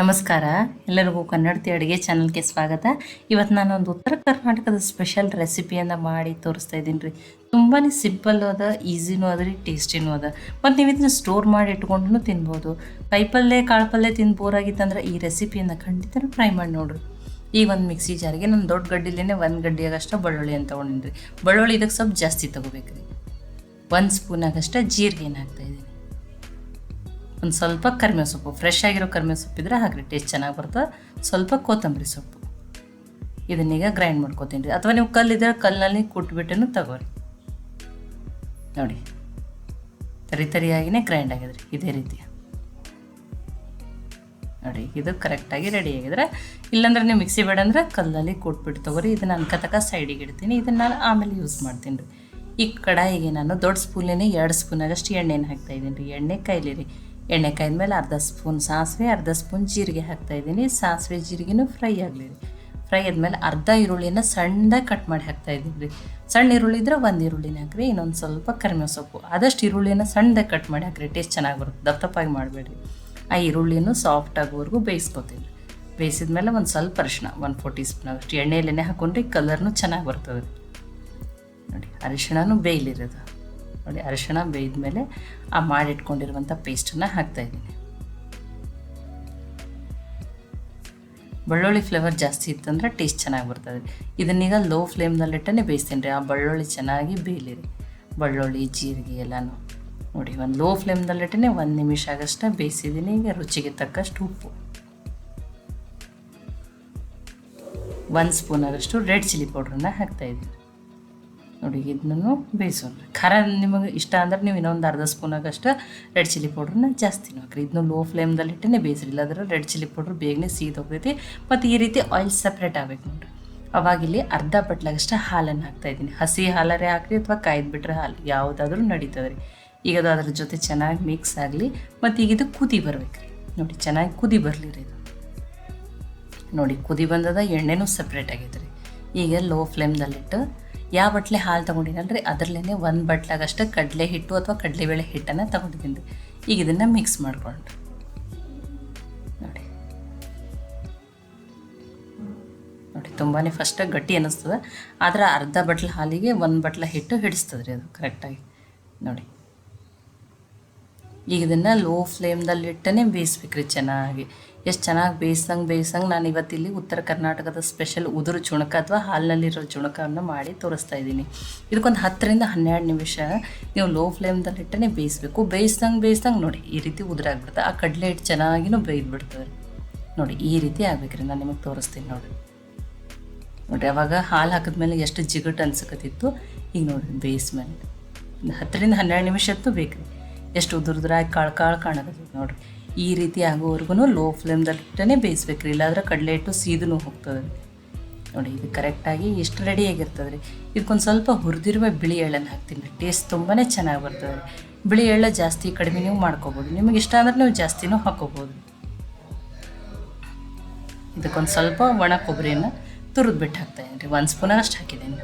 ನಮಸ್ಕಾರ. ಎಲ್ಲರಿಗೂ ಕನ್ನಡತಿ ಅಡುಗೆ ಚಾನಲ್ಗೆ ಸ್ವಾಗತ. ಇವತ್ತು ನಾನೊಂದು ಉತ್ತರ ಕರ್ನಾಟಕದ ಸ್ಪೆಷಲ್ ರೆಸಿಪಿಯನ್ನು ಮಾಡಿ ತೋರಿಸ್ತಾ ಇದ್ದೀನಿ ರೀ. ತುಂಬಾ ಸಿಂಪಲ್ ಅದ, ಈಸಿನೂ ಅದ ರೀ, ಟೇಸ್ಟಿನೂ ಅದ. ಮತ್ತು ನೀವು ಇದನ್ನ ಸ್ಟೋರ್ ಮಾಡಿ ಇಟ್ಕೊಂಡು ತಿನ್ಬೋದು. ಕೈಪಲ್ಯ ಕಾಳು ಪಲ್ಯ ತಿಂದು ಬೋರಾಗಿತ್ತಂದ್ರೆ ಈ ರೆಸಿಪಿಯನ್ನು ಖಂಡಿತ ಟ್ರೈ ಮಾಡಿ ನೋಡ್ರಿ. ಈಗ ಒಂದು ಮಿಕ್ಸಿ ಜಾರಿಗೆ, ನಾನು ದೊಡ್ಡ ಗಡ್ಡಿಲೇ ಒಂದು ಗಡ್ಡಿಯಾಗಷ್ಟು ಬೆಳ್ಳುಳ್ಳಿ ಅಂತ ತೊಗೊಂಡಿನಿ ರೀ. ಬೆಳ್ಳುಳ್ಳಿ ಇದಕ್ಕೆ ಸ್ವಲ್ಪ ಜಾಸ್ತಿ ತೊಗೋಬೇಕು ರೀ ಒಂದು ಸ್ಪೂನಾಗಷ್ಟು ಜೀರಿಗೆನ ಹಾಕ್ತಾಯಿದ್ದೀನಿ ಒಂದು ಸ್ವಲ್ಪ ಕರಿಮೆ ಸೊಪ್ಪು ಫ್ರೆಶ್ ಆಗಿರೋ ಕರಿಬೇವು ಸೊಪ್ಪಿದ್ರೆ ಹಾಕ್ರಿ ಟೇಸ್ಟ್ ಚೆನ್ನಾಗಿ ಬರ್ತದೆ. ಸ್ವಲ್ಪ ಕೊತ್ತಂಬರಿ ಸೊಪ್ಪು. ಇದನ್ನೀಗ ಗ್ರೈಂಡ್ ಮಾಡ್ಕೋತೀನಿ ರೀ. ಅಥವಾ ನೀವು ಕಲ್ಲಿದ್ರೆ ಕಲ್ಲಿನಲ್ಲಿ ಕುಟ್ಬಿಟ್ಟು ತಗೋರಿ. ನೋಡಿ, ತರಿ ತರಿಯಾಗಿನೇ ಗ್ರೈಂಡ್ ಆಗಿದ್ರಿ, ಇದೇ ರೀತಿ. ನೋಡಿ, ಇದು ಕರೆಕ್ಟಾಗಿ ರೆಡಿ ಆಗಿದ್ರೆ, ಇಲ್ಲಾಂದ್ರೆ ನೀವು ಮಿಕ್ಸಿ ಬೇಡ ಅಂದ್ರೆ ಕಲ್ಲಲ್ಲಿ ಕೊಟ್ಬಿಟ್ಟು ತಗೋರಿ. ಇದನ್ನು ಅನ್ಕತಕ ಸೈಡಿಗೆ ಇಡ್ತೀನಿ. ಇದನ್ನು ನಾನು ಆಮೇಲೆ ಯೂಸ್ ಮಾಡ್ತೀನಿ ರೀ. ಈ ಕಡಾಯಿಗೆ ನಾನು ದೊಡ್ಡ ಸ್ಪೂನೇ ಎರಡು ಸ್ಪೂನಾಗಷ್ಟು ಎಣ್ಣೆನ ಹಾಕ್ತಾಯಿದ್ದೀನಿ ರೀ. ಎಣ್ಣೆ ಕಾಯಿಲಿ ರೀ ಎಣ್ಣೆ ಕಾಯ್ದ್ಮೇಲೆ ಅರ್ಧ ಸ್ಪೂನ್ ಸಾಸಿವೆ, ಅರ್ಧ ಸ್ಪೂನ್ ಜೀರಿಗೆ ಹಾಕ್ತಾಯಿದ್ದೀನಿ ಸಾಸಿವೆ ಜೀರಿಗೆನೂ ಫ್ರೈ ಆಗಲಿ. ಫ್ರೈ ಆದಮೇಲೆ ಅರ್ಧ ಈರುಳ್ಳಿನ ಸಣ್ಣದಾಗಿ ಕಟ್ ಮಾಡಿ ಹಾಕ್ತಾ ಇದ್ದೀನಿ ರೀ ಸಣ್ಣ ಈರುಳ್ಳಿ ಇದ್ರೆ ಒಂದು ಈರುಳ್ಳಿನ ಹಾಕ್ರಿ, ಇನ್ನೊಂದು ಸ್ವಲ್ಪ ಕರಿಮೆ ಸೊಪ್ಪು. ಆದಷ್ಟು ಈರುಳ್ಳಿನ ಸಣ್ಣದಾಗಿ ಕಟ್ ಮಾಡಿ ಹಾಕ್ರಿ ಟೇಸ್ಟ್ ಚೆನ್ನಾಗಿ ಬರುತ್ತೆ ದಪ್ಪ ದಪ್ಪಾಗಿ ಮಾಡಬೇಡ್ರಿ. ಆ ಈರುಳ್ಳಿನೂ ಸಾಫ್ಟ್ ಆಗೋವರೆಗೂ ಬೇಯಿಸಿದ ಮೇಲೆ ಒಂದು ಸ್ವಲ್ಪ ಅರಿಶಿನ ಒಂದು ಫೋರ್ ಟೀ ಸ್ಪೂನ್ ಅಷ್ಟು ಎಣ್ಣೆಯಲ್ಲೇ ಹಾಕೊಂಡ್ರೆ ಕಲರ್ನು ಚೆನ್ನಾಗಿ ಬರ್ತದೆ. ನೋಡಿ, ಅರಿಶಿಣನೂ ಬೇಯಲಿರೋದು. ನೋಡಿ ಅರಿಶಿಣ ಬೇಯ್ದ್ಮೇಲೆ ಆ ಮಾಡಿಟ್ಕೊಂಡಿರುವಂಥ ಪೇಸ್ಟನ್ನು ಹಾಕ್ತಾಯಿದ್ದೀನಿ ಬೆಳ್ಳುಳ್ಳಿ ಫ್ಲೇವರ್ ಜಾಸ್ತಿ ಇತ್ತಂದ್ರೆ ಟೇಸ್ಟ್ ಚೆನ್ನಾಗಿ ಬರ್ತದೆ. ಇದನ್ನೀಗ ಲೋ ಫ್ಲೇಮ್ನಲ್ಲಿಟ್ಟೇ ಬೇಯಿಸ್ತೀನಿ ರೀ. ಆ ಬೆಳ್ಳುಳ್ಳಿ ಚೆನ್ನಾಗಿ ಬೇಯಲಿರಿ. ಬೆಳ್ಳುಳ್ಳಿ, ಜೀರಿಗೆ ಎಲ್ಲನೂ. ನೋಡಿ, ಒಂದು ಲೋ ಫ್ಲೇಮ್ನಲ್ಲಿಟ್ಟೇ ಒಂದು ನಿಮಿಷ ಆಗಷ್ಟೇ ಬೇಯಿಸಿದ್ದೀನಿ ಈಗ ರುಚಿಗೆ ತಕ್ಕಷ್ಟು ಉಪ್ಪು. ಒಂದು ಸ್ಪೂನ್ ಆಗಷ್ಟು ರೆಡ್ ಚಿಲ್ಲಿ ಪೌಡ್ರನ್ನ ಹಾಕ್ತಾಯಿದ್ದೀನಿ ನೋಡಿ ಇದನ್ನು ಬೇಯಿಸೋಣ ಖಾರ ನಿಮಗೆ ಇಷ್ಟ ಅಂದ್ರೆ ನೀವು ಇನ್ನೊಂದು ಅರ್ಧ ಸ್ಪೂನಾಗಷ್ಟು ರೆಡ್ ಚಿಲ್ಲಿ ಪೌಡ್ರನ್ನ ಜಾಸ್ತಿ ಹಾಕ್ರಿ. ಇದನ್ನು ಲೋ ಫ್ಲೇಮ್ದಲ್ಲಿ ಇಟ್ಟೇ ಬೇಯಿಸ್ರಿ ಇಲ್ಲಾಂದ್ರೆ ರೆಡ್ ಚಿಲ್ಲಿ ಪೌಡ್ರ್ ಬೇಗನೆ ಸೀದ್ ಹೋಗ್ತೈತಿ. ಮತ್ತು ಈ ರೀತಿ ಆಯಿಲ್ ಸಪ್ರೇಟ್ ಆಗಬೇಕು ನೋಡಿರಿ. ಅವಾಗಿಲ್ಲಿ ಅರ್ಧ ಬಟ್ಲಾಗಷ್ಟು ಹಾಲನ್ನು ಹಾಕ್ತಾಯಿದ್ದೀನಿ ಹಸಿ ಹಾಲರೇ ಹಾಕ್ರಿ ಅಥವಾ ಕಾಯ್ದು ಬಿಟ್ಟರೆ ಹಾಲು, ಯಾವುದಾದ್ರೂ ನಡೀತದೆ ರೀ ಈಗ ಅದು ಅದ್ರ ಜೊತೆ ಚೆನ್ನಾಗಿ ಮಿಕ್ಸ್ ಆಗಲಿ, ಮತ್ತು ಈಗ ಇದು ಕುದಿ ಬರ್ಬೇಕು ರೀ ನೋಡಿ, ಚೆನ್ನಾಗಿ ಕುದಿ ಬರಲಿ ರೀ ಇದು. ನೋಡಿ, ಕುದಿ ಬಂದದ ಎಣ್ಣೆನೂ ಸಪ್ರೇಟ್ ಆಗೈತೆ ರೀ ಈಗ ಲೋ ಫ್ಲೇಮ್ದಲ್ಲಿಟ್ಟು ಯಾವ ಬಟ್ಲೆ ಹಾಲು ತೊಗೊಂಡಿನಲ್ರಿ ಅದರಲ್ಲೇ ಒಂದು ಬಟ್ಲಾಗಷ್ಟು ಕಡಲೆ ಹಿಟ್ಟು ಅಥವಾ ಕಡಲೆಬೇಳೆ ಹಿಟ್ಟನ್ನು ತೊಗೊಂಡಿದ್ದೀನಿ. ಈಗ ಇದನ್ನು ಮಿಕ್ಸ್ ಮಾಡಿಕೊಂಡು. ನೋಡಿ. ನೋಡಿ ತುಂಬಾ ಫಸ್ಟ್ ಗಟ್ಟಿ ಅನ್ನಿಸ್ತದೆ. ಆದರೆ ಅರ್ಧ ಬಟ್ಲ ಹಾಲಿಗೆ ಒಂದು ಬಟ್ಲ ಹಿಟ್ಟು ಹಿಡಿಸ್ತದೆ ರೀ ಅದು ಕರೆಕ್ಟಾಗಿ ನೋಡಿ. ಈಗ ಇದನ್ನು ಲೋ ಫ್ಲೇಮ್ದಲ್ಲಿಟ್ಟೇ ಬೇಯಿಸ್ಬೇಕ್ರಿ ಚೆನ್ನಾಗಿ. ಎಷ್ಟು ಚೆನ್ನಾಗಿ ಬೇಯಿಸಂಗೆ ಬೇಯಿಸಂಗೆ ನಾನು ಇವತ್ತಿಲ್ಲಿ ಉತ್ತರ ಕರ್ನಾಟಕದ ಸ್ಪೆಷಲ್ ಉದುರು ಚುಣಕ ಅಥವಾ ಹಾಲಿನಲ್ಲಿರೋ ಚುಣಕವನ್ನು ಮಾಡಿ ತೋರಿಸ್ತಾ ಇದ್ದೀನಿ. ಇದಕ್ಕೊಂದು ಹತ್ತರಿಂದ ಹನ್ನೆರಡು ನಿಮಿಷ ನೀವು ಲೋ ಫ್ಲೇಮ್ದಲ್ಲಿಟ್ಟೇ ಬೇಯಿಸ್ಬೇಕು. ಬೇಯಿಸ್ದಂಗೆ ಬೇಯಿಸ್ದಂಗೆ ನೋಡಿ, ಈ ರೀತಿ ಉದುರಾಗ್ಬಿಡುತ್ತೆ ಆ ಕಡಲೆ ಹಿಟ್ಟು ಚೆನ್ನಾಗಿನೂ ಬೇಯ್ದುಬಿಡ್ತದೆ. ನೋಡಿ, ಈ ರೀತಿ ಆಗ್ಬೇಕ್ರಿ, ನಾನು ನಿಮಗೆ ತೋರಿಸ್ತೀನಿ ನೋಡಿ. ನೋಡಿರಿ, ಅವಾಗ ಹಾಲು ಹಾಕಿದ್ಮೇಲೆ ಎಷ್ಟು ಜಿಗುಟು ಅನ್ಸಕತ್ತಿತ್ತು. ಈಗ ನೋಡಿರಿ ಬೇಯಿಸ್ಮೇಲೆ ಹತ್ತರಿಂದ ಹನ್ನೆರಡು ನಿಮಿಷ ಹೊತ್ತು ಬೇಕು ಎಷ್ಟು ಉದುರುದ್ರಾಗಿ ಕಾಳು ಕಾಳು ಕಾಣಕತ್ತೈತೆ ನೋಡಿರಿ. ಈ ರೀತಿ ಆಗೋವರೆಗೂ ಲೋ ಫ್ಲೇಮ್ದಟ್ಟೇ ಬೇಯಿಸ್ಬೇಕು ರೀ ಇಲ್ಲಾದ್ರೆ ಕಡಲೆ ಹಿಟ್ಟು ಸೀದೂ ಹೋಗ್ತದೆ. ನೋಡಿ, ಇದು ಕರೆಕ್ಟಾಗಿ ಎಷ್ಟು ರೆಡಿಯಾಗಿರ್ತದೆ ರೀ ಇದಕ್ಕೊಂದು ಸ್ವಲ್ಪ ಹುರಿದಿರುವ ಬಿಳಿ ಎಳ್ಳನ್ನು ಹಾಕ್ತೀನಿ ರೀ. ಟೇಸ್ಟ್ ತುಂಬಾ ಚೆನ್ನಾಗಿ ಬರ್ತದೆ ಬಿಳಿ ಎಳ್ಳ ಜಾಸ್ತಿ ಕಡಿಮೆ ನೀವು ಮಾಡ್ಕೋಬೋದು. ನಿಮಗೆ ಇಷ್ಟ ಅಂದ್ರೆ ನೀವು ಜಾಸ್ತಿನೂ ಹಾಕೋಬೋದು. ಇದಕ್ಕೊಂದು ಸ್ವಲ್ಪ ಒಣ ಕೊಬ್ಬರಿಯನ್ನು ತುರಿದು ಬಿಟ್ಟು ಹಾಕ್ತಾಯಿದ್ದೀನಿ ರೀ. ಒಂದು ಸ್ಪೂನ್ ಅಷ್ಟು ಹಾಕಿದ್ದೀನಿ.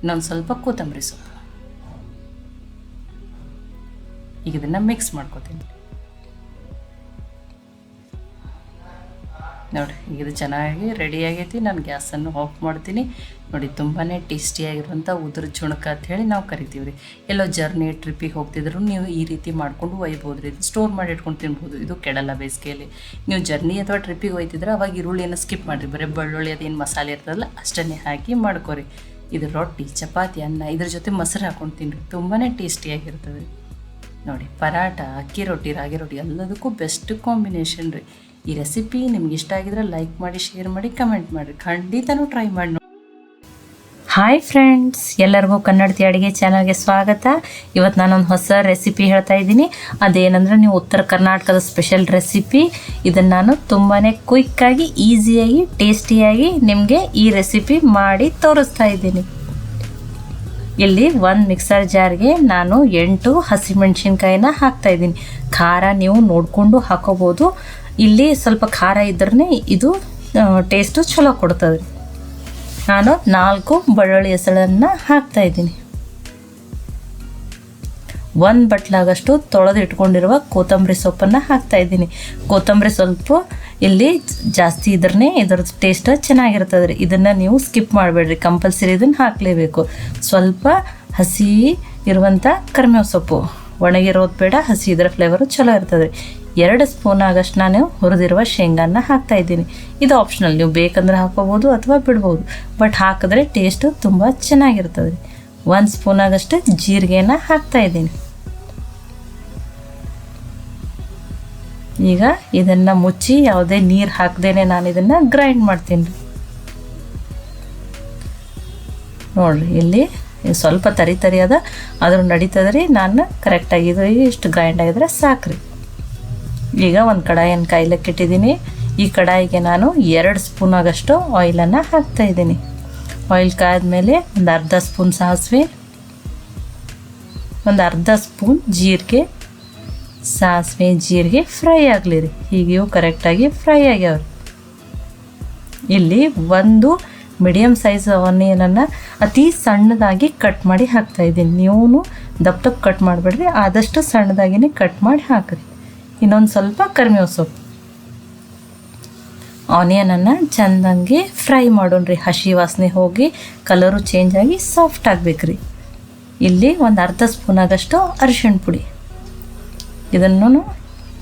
ಇನ್ನೊಂದು ಸ್ವಲ್ಪ ಕೊತ್ತಂಬರಿ ಸೊಪ್ಪು. ಈಗ ಇದನ್ನು ಮಿಕ್ಸ್ ಮಾಡ್ಕೊತೀನಿ. ನೋಡಿ, ಈಗ ಇದು ಚೆನ್ನಾಗಿ ರೆಡಿ ಆಗೈತಿ. ನಾನು ಗ್ಯಾಸನ್ನು ಆಫ್ ಮಾಡ್ತೀನಿ. ನೋಡಿ ತುಂಬಾ ಟೇಸ್ಟಿಯಾಗಿರುವಂಥ ಉದುರು ಚುಣಕ ಅಂತ ಹೇಳಿ ನಾವು ಕರಿತೀವಿ ರೀ ಎಲ್ಲೋ ಜರ್ನಿ ಟ್ರಿಪ್ಪಿಗೆ ಹೋಗ್ತಿದ್ರು ನೀವು ಈ ರೀತಿ ಮಾಡ್ಕೊಂಡು ಒಯ್ಬೋದು ರೀ ಸ್ಟೋರ್ ಮಾಡಿ ಇಟ್ಕೊಂಡು ತಿನ್ಬೋದು. ಇದು ಕೆಡಲ್ಲ ಬೇಸಿಗೆಯಲ್ಲಿ. ನೀವು ಜರ್ನಿ ಅಥವಾ ಟ್ರಿಪ್ಪಿಗೆ ಹೋಯ್ತಿದ್ರೆ ಅವಾಗ ಈರುಳ್ಳಿಯನ್ನು ಸ್ಕಿಪ್ ಮಾಡಿರಿ. ಬರೀ ಬೆಳ್ಳುಳ್ಳಿ, ಅದೇನು ಮಸಾಲೆ ಇರ್ತದಲ್ಲ, ಅಷ್ಟನ್ನೇ ಹಾಕಿ ಮಾಡ್ಕೊರಿ. ಇದು ರೊಟ್ಟಿ ಚಪಾತಿ, ಅನ್ನ ಇದ್ರ ಜೊತೆ ಮೊಸರು ಹಾಕ್ಕೊಂಡು ತಿನ್ನಿರಿ ತುಂಬಾ ಟೇಸ್ಟಿಯಾಗಿರ್ತದೆ ನೋಡಿ ಪರಾಟ ಅಕ್ಕಿ ರೊಟ್ಟಿ, ರಾಗಿ ರೊಟ್ಟಿ ಎಲ್ಲದಕ್ಕೂ ಬೆಸ್ಟ್ ಕಾಂಬಿನೇಷನ್ ರೀ. ಈ ರೆಸಿಪಿ ನಿಮ್ಗೆ ಇಷ್ಟ ಆಗಿದ್ರೆ ಲೈಕ್ ಮಾಡಿ ಶೇರ್ ಮಾಡಿ ಕಮೆಂಟ್ ಮಾಡಿರಿ ಖಂಡಿತನೂ ಟ್ರೈ ಮಾಡಿ ನೋಡಿ. ಹಾಯ್ ಫ್ರೆಂಡ್ಸ್ ಎಲ್ಲರಿಗೂ ಕನ್ನಡತಿ ಅಡುಗೆ ಚಾನಲ್ಗೆ ಸ್ವಾಗತ. ಇವತ್ತು ನಾನೊಂದು ಹೊಸ ರೆಸಿಪಿ ಹೇಳ್ತಾ ಇದ್ದೀನಿ. ಅದೇನಂದ್ರೆ ನೀವು ಉತ್ತರ ಕರ್ನಾಟಕದ ಸ್ಪೆಷಲ್ ರೆಸಿಪಿ ಇದನ್ನು ನಾನು ತುಂಬಾ ಕ್ವಿಕ್ಕಾಗಿ ಈಸಿಯಾಗಿ ಟೇಸ್ಟಿಯಾಗಿ ನಿಮಗೆ ಈ ರೆಸಿಪಿ ಮಾಡಿ ತೋರಿಸ್ತಾ ಇದ್ದೀನಿ. ಇಲ್ಲಿ ಒಂದು ಮಿಕ್ಸರ್ ಜಾರ್ಗೆ ನಾನು ಎಂಟು ಹಸಿಮೆಣ್ಸಿನ್ಕಾಯಿನ ಹಾಕ್ತಾ ಇದ್ದೀನಿ. ಖಾರ ನೀವು ನೋಡಿಕೊಂಡು ಹಾಕೋಬೋದು. ಇಲ್ಲಿ ಸ್ವಲ್ಪ ಖಾರ ಇದ್ರೇ ಇದು ಟೇಸ್ಟು ಚಲೋ ಕೊಡ್ತದೆ. ನಾನು ನಾಲ್ಕು ಬೆಳ್ಳುಳ್ಳಿ ಹೆಸಳನ್ನು ಹಾಕ್ತಾ ಇದ್ದೀನಿ. ಒಂದು ಬಟ್ಲಾಗಷ್ಟು ತೊಳೆದು ಇಟ್ಕೊಂಡಿರುವ ಕೊತ್ತಂಬರಿ ಸೊಪ್ಪನ್ನು ಹಾಕ್ತಾ ಇದ್ದೀನಿ. ಕೊತ್ತಂಬರಿ ಸ್ವಲ್ಪ ಇಲ್ಲಿ ಜಾಸ್ತಿ ಇದ್ರೇ ಇದ್ರದ್ದು ಟೇಸ್ಟ್ ಚೆನ್ನಾಗಿರ್ತದೆ ರೀ ಇದನ್ನು ನೀವು ಸ್ಕಿಪ್ ಮಾಡಬೇಡ್ರಿ. ಕಂಪಲ್ಸರಿ ಇದನ್ನು ಹಾಕಲೇಬೇಕು. ಸ್ವಲ್ಪ ಹಸಿ ಇರುವಂಥ ಕರಿಬೇವು ಸೊಪ್ಪು. ಒಣಗಿರೋದು ಬೇಡ, ಹಸಿ ಇದರ ಫ್ಲೇವರು ಚಲೋ ಇರ್ತದೆ ಎರಡು ಸ್ಪೂನ್ ಆಗಷ್ಟು ನಾನು ಹುರಿದಿರುವ ಶೇಂಗಾನ ಹಾಕ್ತಾ ಇದ್ದೀನಿ. ಇದು ಆಪ್ಷನಲ್ ನೀವು ಬೇಕಂದ್ರೆ ಹಾಕೋಬೋದು ಅಥವಾ ಬಿಡ್ಬೋದು. ಬಟ್ ಹಾಕಿದ್ರೆ ಟೇಸ್ಟು ತುಂಬ ಚೆನ್ನಾಗಿರ್ತದೆ ಒಂದು ಸ್ಪೂನ್ ಆಗಷ್ಟು ಜೀರಿಗೆನ ಹಾಕ್ತಾ ಇದ್ದೀನಿ. ಈಗ ಇದನ್ನು ಮುಚ್ಚಿ ಯಾವುದೇ ನೀರು ಹಾಕ್ದೇನೆ ನಾನು ಇದನ್ನು ಗ್ರೈಂಡ್ ಮಾಡ್ತೀನಿ. ನೋಡ್ರಿ, ಇಲ್ಲಿ ಸ್ವಲ್ಪ ತರಿ ತರಿ ಅದ. ಅದ್ರ ನಡೀತದ್ರಿ ನಾನು ಕರೆಕ್ಟಾಗಿ ಇದು ಇಷ್ಟು ಗ್ರೈಂಡ್ ಆಗಿದ್ರೆ ಸಾಕ್ರಿ. ಈಗ ಒಂದು ಕಡಾಯಿಯನ್ನು ಕಾಯ್ಲಕ್ಕೆ ಇಟ್ಟಿದ್ದೀನಿ. ಈ ಕಡಾಯಿಗೆ ನಾನು ಎರಡು ಸ್ಪೂನ್ ಆಗಷ್ಟು ಆಯಿಲನ್ನು ಹಾಕ್ತಾ ಇದ್ದೀನಿ. ಆಯಿಲ್ ಕಾದ್ಮೇಲೆ ಒಂದು ಅರ್ಧ ಸ್ಪೂನ್ ಸಾಸಿವೆ, ಒಂದು ಅರ್ಧ ಸ್ಪೂನ್ ಜೀರಿಗೆ, ಸಾಸಿವೆ, ಜೀರಿಗೆ ಫ್ರೈ ಆಗಲಿ ರೀ. ಈಗ ಇವು ಕರೆಕ್ಟಾಗಿ ಫ್ರೈ ಆಗ್ಯಾವ್ರಿ. ಇಲ್ಲಿ ಒಂದು ಮೀಡಿಯಮ್ ಸೈಜ್ ಆನಿಯನನ್ನು ಅತಿ ಸಣ್ಣದಾಗಿ ಕಟ್ ಮಾಡಿ ಹಾಕ್ತಾ ಇದ್ದೀನಿ. ನೀವು ದಪ್ಪ ಕಟ್ ಮಾಡಿಬಿಡ್ರಿ, ಆದಷ್ಟು ಸಣ್ಣದಾಗಿನೇ ಕಟ್ ಮಾಡಿ ಹಾಕ್ರಿ. ಇನ್ನೊಂದು ಸ್ವಲ್ಪ ಕರಿಮೇವು ಸೊಪ್ಪು. ಆನಿಯನನ್ನು ಚೆಂದಂಗೆ ಫ್ರೈ ಮಾಡೋಣ್ರಿ ಹಸಿ ವಾಸನೆ ಹೋಗಿ ಕಲರು ಚೇಂಜ್ ಆಗಿ ಸಾಫ್ಟ್ ರೀ ಇಲ್ಲಿ ಒಂದು ಅರ್ಧ ಸ್ಪೂನ್ ಆಗಷ್ಟು ಅರಿಶಿಣ ಪುಡಿ. ಇದನ್ನು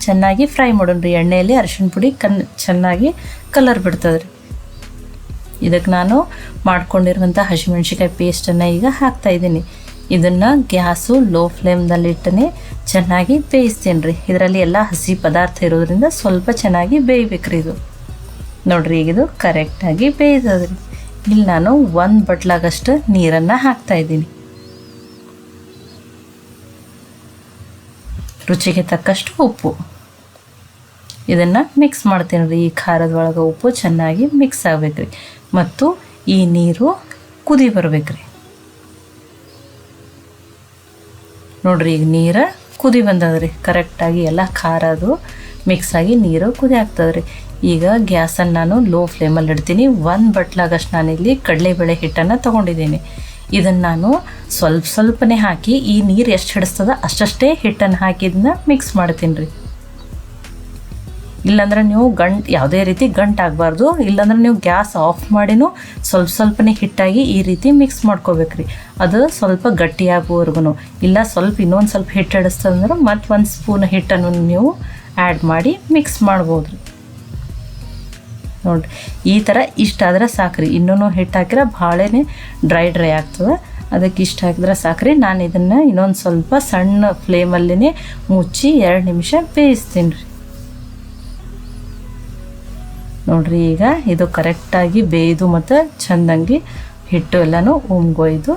ಚೆನ್ನಾಗಿ ಫ್ರೈ ಮಾಡೋಣ್ರಿ ಎಣ್ಣೆಯಲ್ಲಿ ಅರಿಶಿಣ ಪುಡಿ ಕನ್ ಚೆನ್ನಾಗಿ ಕಲರ್ ಬಿಡ್ತದೆ ರೀ ಇದಕ್ಕೆ ನಾನು ಮಾಡ್ಕೊಂಡಿರುವಂಥ ಹಸಿಮೆಣ್ಸಿಕಾಯಿ ಪೇಸ್ಟನ್ನು ಈಗ ಹಾಕ್ತಾ ಇದ್ದೀನಿ. ಇದನ್ನು ಗ್ಯಾಸು ಲೋ ಫ್ಲೇಮ್ದಲ್ಲಿ ಇಟ್ಟನೆ ಚೆನ್ನಾಗಿ ಬೇಯಿಸ್ತೀನಿ ರೀ. ಇದರಲ್ಲಿ ಎಲ್ಲ ಹಸಿ ಪದಾರ್ಥ ಇರೋದ್ರಿಂದ ಸ್ವಲ್ಪ ಚೆನ್ನಾಗಿ ಬೇಯಬೇಕ್ರಿ ಇದು. ನೋಡ್ರಿ ಈಗ ಇದು ಕರೆಕ್ಟಾಗಿ ಬೇಯ್ದದ್ರಿ. ರೀ ಇಲ್ಲಿ ನಾನು ಒಂದು ಬಟ್ಲಾಗಷ್ಟು ನೀರನ್ನು ಹಾಕ್ತಾ ಇದ್ದೀನಿ. ರುಚಿಗೆ ತಕ್ಕಷ್ಟು ಉಪ್ಪು. ಇದನ್ನು ಮಿಕ್ಸ್ ಮಾಡ್ತೀನಿ ರೀ ಈ ಖಾರದ ಒಳಗೆ ಉಪ್ಪು ಚೆನ್ನಾಗಿ ಮಿಕ್ಸ್ ಆಗ್ಬೇಕ್ರಿ. ಮತ್ತು ಈ ನೀರು ಕುದಿ ಬರ್ಬೇಕ್ರಿ. ನೋಡ್ರಿ, ಈಗ ನೀರು ಕುದಿ ಬಂದದ್ರಿ. ಕರೆಕ್ಟಾಗಿ ಎಲ್ಲ ಖಾರದು ಮಿಕ್ಸ್ ಆಗಿ ನೀರು ಕುದಿ ಆಗ್ತದ್ರಿ. ಈಗ ಗ್ಯಾಸನ್ನು ನಾನು ಲೋ ಫ್ಲೇಮಲ್ಲಿ ಇಡ್ತೀನಿ. ಒಂದು ಬಟ್ಲಾಗಷ್ಟು ನಾನಿಲ್ಲಿ ಕಡಲೆಬೇಳೆ ಹಿಟ್ಟನ್ನು ತೊಗೊಂಡಿದ್ದೀನಿ. ಇದನ್ನು ನಾನು ಸ್ವಲ್ಪ ಸ್ವಲ್ಪನೇ ಹಾಕಿ ಈ ನೀರು ಎಷ್ಟು ಹಿಡಿಸ್ತದ ಅಷ್ಟಷ್ಟೇ ಹಿಟ್ಟನ್ನು ಹಾಕಿ ಇದನ್ನ ಮಿಕ್ಸ್ ಮಾಡ್ತೀನಿ ರೀ. ಇಲ್ಲಾಂದ್ರೆ ನೀವು ಗಂಟು, ಯಾವುದೇ ರೀತಿ ಗಂಟಾಗಬಾರ್ದು ಇಲ್ಲಾಂದ್ರೆ ನೀವು ಗ್ಯಾಸ್ ಆಫ್ ಮಾಡಿನೂ ಸ್ವಲ್ಪ ಸ್ವಲ್ಪನೇ ಹಿಟ್ಟಾಗಿ ಈ ರೀತಿ ಮಿಕ್ಸ್ ಮಾಡ್ಕೋಬೇಕ್ರಿ ಅದು ಸ್ವಲ್ಪ ಗಟ್ಟಿಯಾಗುವವರೆಗೂ ಇಲ್ಲ ಸ್ವಲ್ಪ ಇನ್ನೊಂದು ಸ್ವಲ್ಪ ಹಿಟ್ಟು ಹಿಡಿಸ್ತದಂದ್ರೆ ಮತ್ತೆ ಒಂದು ಸ್ಪೂನ್ ಹಿಟ್ಟನ್ನು ನೀವು ಆ್ಯಡ್ ಮಾಡಿ ಮಿಕ್ಸ್ ಮಾಡ್ಬೋದು ರೀ ನೋಡಿರಿ. ಈ ಥರ ಇಷ್ಟಾದ್ರೆ ಸಾಕ್ರಿ. ಇನ್ನೂ ಹಿಟ್ಟು ಹಾಕಿದ್ರೆ ಭಾಳೇ ಡ್ರೈ ಡ್ರೈ ಆಗ್ತದೆ. ಅದಕ್ಕೆ ಇಷ್ಟ ಹಾಕಿದ್ರೆ ಸಾಕ್ರಿ. ನಾನು ಇದನ್ನು ಇನ್ನೊಂದು ಸ್ವಲ್ಪ ಸಣ್ಣ ಫ್ಲೇಮಲ್ಲೇ ಮುಚ್ಚಿ ಎರಡು ನಿಮಿಷ ಬೇಯಿಸ್ತೀನಿ. ರೀ ನೋಡಿರಿ ಈಗ ಇದು ಕರೆಕ್ಟಾಗಿ ಬೇಯ್ದು ಮತ್ತು ಚೆಂದಂಗಿ ಹಿಟ್ಟು ಎಲ್ಲನೂ ಉಮ್ಗೊಯ್ದು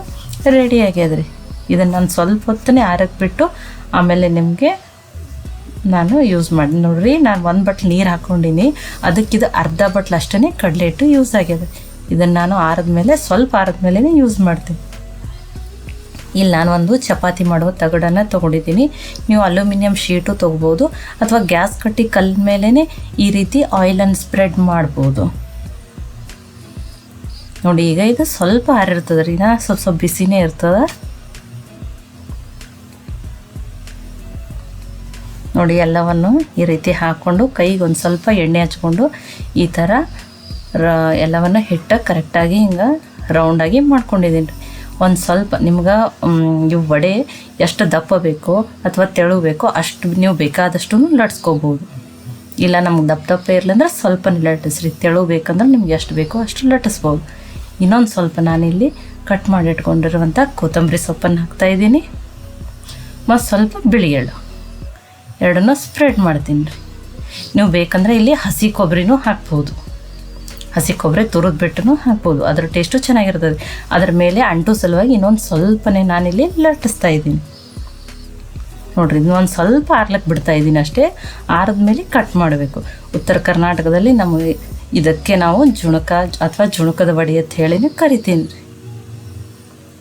ರೆಡಿ ಆಗ್ಯದ್ರಿ ಇದನ್ನು ನಾನು ಸ್ವಲ್ಪ ಹೊತ್ತನೇ ಆರಕ್ಕೆ ಬಿಟ್ಟು ಆಮೇಲೆ ನಿಮಗೆ ನಾನು ಯೂಸ್ ಮಾಡಿ, ನೋಡ್ರಿ, ನಾನು ಒಂದು ಬಟ್ಲು ನೀರು ಹಾಕ್ಕೊಂಡಿನಿ ಅದಕ್ಕಿದು ಅರ್ಧ ಬಟ್ಲು ಅಷ್ಟೇ ಕಡಲೆ ಇಟ್ಟು ಯೂಸ್ ಆಗಿದೆ ಇದನ್ನು ನಾನು ಆರಿದ್ಮೇಲೆ ಸ್ವಲ್ಪ ಆರಿದ್ಮೇಲೆ ಯೂಸ್ ಮಾಡ್ತೀನಿ. ಇಲ್ಲಿ ನಾನು ಒಂದು ಚಪಾತಿ ಮಾಡುವ ತಗಡನ್ನು ತೊಗೊಂಡಿದ್ದೀನಿ. ನೀವು ಅಲ್ಯೂಮಿನಿಯಂ ಶೀಟು ತೊಗೋಬೋದು, ಅಥವಾ ಗ್ಯಾಸ್ ಕಟ್ಟಿ ಕಲ್ಲ ಮೇಲೇ ಈ ರೀತಿ ಆಯಿಲನ್ನು ಸ್ಪ್ರೆಡ್ ಮಾಡ್ಬೋದು. ನೋಡಿ, ಈಗ ಇದು ಸ್ವಲ್ಪ ಹಾರಿರ್ತದೆ ರೀ, ನಾ ಸ್ವಲ್ಪ ಸ್ವಲ್ಪ ಬಿಸಿನೇ ಇರ್ತದೆ. ನೋಡಿ, ಎಲ್ಲವನ್ನು ಈ ರೀತಿ ಹಾಕ್ಕೊಂಡು ಕೈಗೆ ಒಂದು ಸ್ವಲ್ಪ ಎಣ್ಣೆ ಹಚ್ಕೊಂಡು ಈ ಥರ ರ, ಎಲ್ಲವನ್ನು ಹಿಟ್ಟಾಗಿ ಕರೆಕ್ಟಾಗಿ ಹಿಂಗೆ ರೌಂಡಾಗಿ ಮಾಡ್ಕೊಂಡಿದ್ದೀನಿ. ರೀ ಒಂದು ಸ್ವಲ್ಪ ನಿಮ್ಗೆ ಇವು ವಡೆ ಎಷ್ಟು ದಪ್ಪ ಬೇಕೋ ಅಥವಾ ತೆಳು ಬೇಕೋ ಅಷ್ಟು ನೀವು ಬೇಕಾದಷ್ಟು ಲಟ್ಸ್ಕೋಬೋದು. ಇಲ್ಲ, ನಮ್ಗೆ ದಪ್ಪ ದಪ್ಪ ಇರಲಿಲ್ಲ ಸ್ವಲ್ಪ ಲಟ್ಟಿಸ್ರಿ. ತೆಳು ಬೇಕಂದ್ರೆ ನಿಮ್ಗೆ ಎಷ್ಟು ಬೇಕೋ ಅಷ್ಟು ಲಟ್ಟಿಸ್ಬೋದು. ಇನ್ನೊಂದು ಸ್ವಲ್ಪ ನಾನಿಲ್ಲಿ ಕಟ್ ಮಾಡಿಟ್ಕೊಂಡಿರುವಂಥ ಕೊತ್ತಂಬರಿ ಸೊಪ್ಪನ್ನು ಹಾಕ್ತಾಯಿದ್ದೀನಿ ಮತ್ತು ಸ್ವಲ್ಪ ಬಿಳಿ ಎಳ್ಳು. ಎರಡನ್ನೂ ಸ್ಪ್ರೆಡ್ ಮಾಡ್ತೀನಿ ರೀ. ನೀವು ಬೇಕಂದರೆ ಇಲ್ಲಿ ಹಸಿ ಕೊಬ್ಬರಿನೂ ಹಾಕ್ಬೋದು. ಹಸಿ ಕೊಬ್ಬರಿ ತುರಿದು ಬಿಟ್ಟು ಹಾಕ್ಬೋದು. ಅದ್ರ ಟೇಸ್ಟು ಚೆನ್ನಾಗಿರ್ತದೆ. ಅದ್ರ ಮೇಲೆ ಅಂಟು ಸಲುವಾಗಿ ಇನ್ನೊಂದು ಸ್ವಲ್ಪನೇ ನಾನಿಲ್ಲಿ ಲಟ್ಟಿಸ್ತಾ ಇದ್ದೀನಿ. ನೋಡಿರಿ, ಇನ್ನೊಂದು ಸ್ವಲ್ಪ ಆರ್ಲಕ್ಕೆ ಬಿಡ್ತಾ ಇದ್ದೀನಿ ಅಷ್ಟೇ. ಆರಿದ್ಮೇಲೆ ಕಟ್ ಮಾಡಬೇಕು. ಉತ್ತರ ಕರ್ನಾಟಕದಲ್ಲಿ ನಮಗೆ ಇದಕ್ಕೆ ನಾವು ಜುಣಕ ಅಥವಾ ಜುಣಕದ ವಡಿ ಅಂತ ಹೇಳಿನೇ ಕರಿತೀನಿ ರೀ.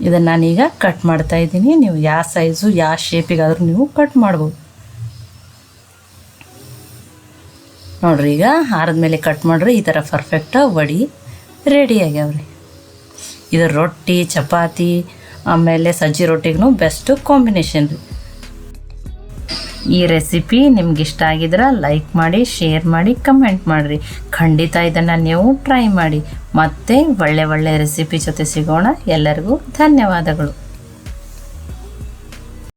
ಇದನ್ನು ನಾನೀಗ ಕಟ್ ಮಾಡ್ತಾ ಇದ್ದೀನಿ. ನೀವು ಯಾವ ಸೈಜು ಯಾವ ಶೇಪಿಗಾದರೂ ನೀವು ಕಟ್ ಮಾಡ್ಬೋದು. ನೋಡ್ರಿ, ಈಗ ಮೇಲೆ ಕಟ್ ಮಾಡ್ರಿ, ಈ ಥರ ಪರ್ಫೆಕ್ಟಾಗಿ ವಡಿ ರೆಡಿ ಆಗ್ಯಾವ್ರಿ. ಇದು ರೊಟ್ಟಿ, ಚಪಾತಿ, ಆಮೇಲೆ ಸಜ್ಜಿ ರೊಟ್ಟಿಗೂ ಬೆಸ್ಟ್ ಕಾಂಬಿನೇಷನ್ ರೀ. ಈ ರೆಸಿಪಿ ನಿಮ್ಗೆ ಇಷ್ಟ ಆಗಿದ್ರೆ ಲೈಕ್ ಮಾಡಿ ಶೇರ್ ಮಾಡಿ ಕಮೆಂಟ್ ಮಾಡಿರಿ. ಖಂಡಿತ ಇದನ್ನು ನೀವು ಟ್ರೈ ಮಾಡಿ. ಮತ್ತೆ ಒಳ್ಳೆ ಒಳ್ಳೆ ರೆಸಿಪಿ ಜೊತೆ ಸಿಗೋಣ. ಎಲ್ಲರಿಗೂ ಧನ್ಯವಾದಗಳು.